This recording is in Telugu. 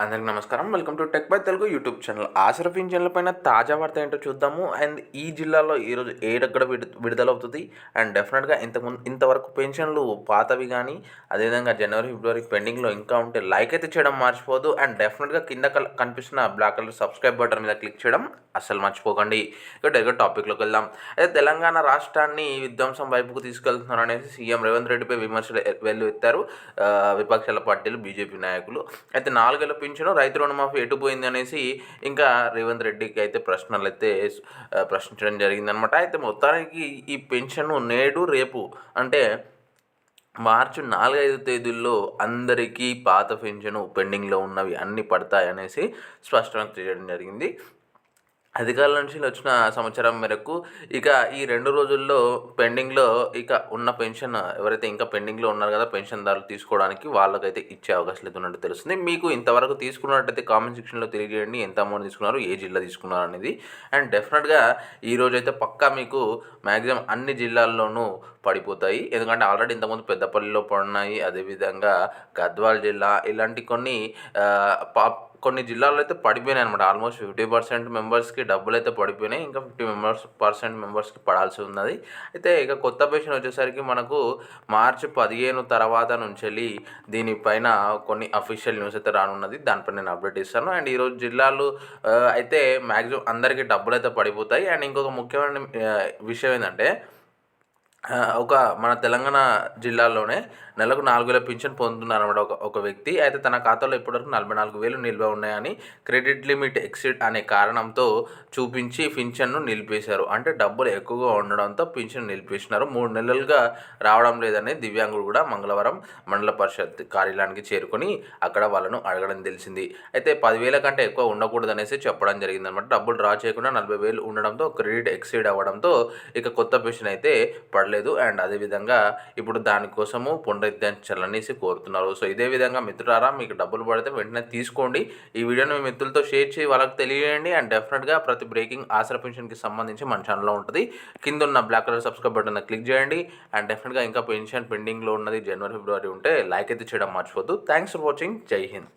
అందరికి నమస్కారం. Welcome to tech by Telugu YouTube channel. Ashraf ఇంజన్ల పైన తాజా వార్త ఏంటో చూద్దాము. అండ్ ఈ జిల్లాలో ఈరోజు ఏ విడు విడుదలవుతుంది? అండ్ డెఫినెట్గా ఇంతకుముందు ఇంతవరకు పెన్షన్లు పాతవి కానీ అదేవిధంగా జనవరి ఫిబ్రవరి పెండింగ్లో ఇంకా ఉంటే లైక్ అయితే చేయడం మర్చిపోదు అండ్ డెఫినెట్గా కింద కల కనిపిస్తున్న బ్లాక్ కలర్ సబ్స్క్రైబ్ బటన్ మీద క్లిక్ చేయడం అస్సలు మర్చిపోకండి. ఇక డైరెక్ట్ టాపిక్లోకి వెళ్దాం. అయితే తెలంగాణ రాష్ట్రాన్ని విధ్వంసం వైపుకు తీసుకెళ్తున్నారు అనేసి సీఎం రేవంత్ రెడ్డిపై విమర్శలు ఎ- వెల్లువెత్తారు. విపక్షాల పార్టీలు బీజేపీ నాయకులు. అయితే నాలుగేళ్ళ పింఛను రైతు రుణమాఫీ ఎటుపోయింది అనేసి ఇంకా రేవంత్ రెడ్డికి అయితే ప్రశ్నలు అయితే ప్రశ్నించడం ప్రశ్నించడం జరిగిందనమాట. అయితే మొత్తానికి ఈ పెన్షన్ నేడు రేపు అంటే మార్చి నాలుగైదు తేదీల్లో అందరికీ పాత పెన్షన్ పెండింగ్లో ఉన్నవి అన్నీ పడతాయి అనేసి స్పష్టంగా చేయడం జరిగింది. అధికారుల నుంచి వచ్చిన సమాచారం మేరకు ఇక ఈ రెండు రోజుల్లో పెండింగ్లో ఇక ఉన్న పెన్షన్ ఎవరైతే ఇంకా పెండింగ్లో ఉన్నారు కదా పెన్షన్దారులు తీసుకోవడానికి వాళ్ళకైతే ఇచ్చే అవకాశం అయితే ఉన్నట్టు తెలుస్తుంది. మీకు ఇంతవరకు తీసుకున్నట్టయితే కామెంట్ సెక్షన్లో తెలియజేయండి. ఎంత అమౌంట్ తీసుకున్నారు ఏ జిల్లా తీసుకున్నారు అనేది. అండ్ డెఫినెట్గా ఈ రోజు అయితే పక్కా మీకు మ్యాక్సిమం అన్ని జిల్లాల్లోనూ పడిపోతాయి. ఎందుకంటే ఆల్రెడీ ఇంతకుముందు పెద్దపల్లిలో పడినాయి. అదేవిధంగా గద్వాల్ జిల్లా ఇలాంటి కొన్ని పా కొన్ని జిల్లాల్లో అయితే పడిపోయినాయి అనమాట ఆల్మోస్ట్ ఫిఫ్టీ పర్సెంట్ మెంబర్స్కి డబ్బులు అయితే పడిపోయినాయి. ఇంకా ఫిఫ్టీ మెంబర్స్ పర్సెంట్ మెంబర్స్కి పడాల్సి ఉన్నది. అయితే ఇక కొత్త పెన్షన్ వచ్చేసరికి మనకు మార్చి పదిహేను తర్వాత నుంచి వెళ్ళి దీనిపైన కొన్ని అఫీషియల్ న్యూస్ అయితే రానున్నది. దానిపై నేను అప్డేట్ ఇస్తాను. అండ్ ఈరోజు జిల్లాలు అయితే మ్యాక్సిమం అందరికీ డబ్బులు అయితే పడిపోతాయి. అండ్ ఇంకొక ముఖ్యమైన విషయం ఏంటంటే ఒక మన తెలంగాణ జిల్లాలోనే నెలకు నాలుగు వేల పింఛన్ పొందుతున్నారన్నమాట ఒక ఒక వ్యక్తి. అయితే తన ఖాతాలో ఇప్పటివరకు నలభై నాలుగు వేలు నిల్వ ఉన్నాయని క్రెడిట్ లిమిట్ ఎక్సిడ్ అనే కారణంతో చూపించి పింఛన్ను నిలిపేశారు. అంటే డబ్బులు ఎక్కువగా ఉండడంతో పింఛన్ నిలిపేసినారు. మూడు నెలలుగా రావడం లేదని దివ్యాంగుడు కూడా మంగళవారం మండల పరిషత్ కార్యాలయానికి చేరుకొని అక్కడ వాళ్ళను అడగడం తెలిసింది. అయితే పదివేల కంటే ఎక్కువ ఉండకూడదనేసి చెప్పడం జరిగిందనమాట డబ్బులు డ్రా చేయకుండా నలభై వేలు ఉండడంతో క్రెడిట్ ఎక్సీడ్ అవ్వడంతో ఇక కొత్త పింఛన్ అయితే పడలేదు. అండ్ అదేవిధంగా ఇప్పుడు దానికోసము పునరుద్ధరించాలనేసి కోరుతున్నారు. సో ఇదే విధంగా మిత్రులారా మీకు డబ్బులు పడితే వెంటనే తీసుకోండి. ఈ వీడియోని మీ మిత్రులతో షేర్ చేసి వాళ్ళకి తెలియజేయండి. అండ్ డెఫినెట్గా ప్రతి బ్రేకింగ్ ఆసరా పెన్షన్కి సంబంధించి మన ఛానల్లో ఉంటుంది. కింద ఉన్న black colour subscribe button click చేయండి. అండ్ డెఫినెట్గా ఇంకా పెన్షన్ పెండింగ్లో ఉన్నది జనవరి ఫిబ్రవరి ఉంటే లైక్ అయితే చేయడం మర్చిపోద్దు థ్యాంక్స్ ఫర్ వాచింగ్. జై హింద్.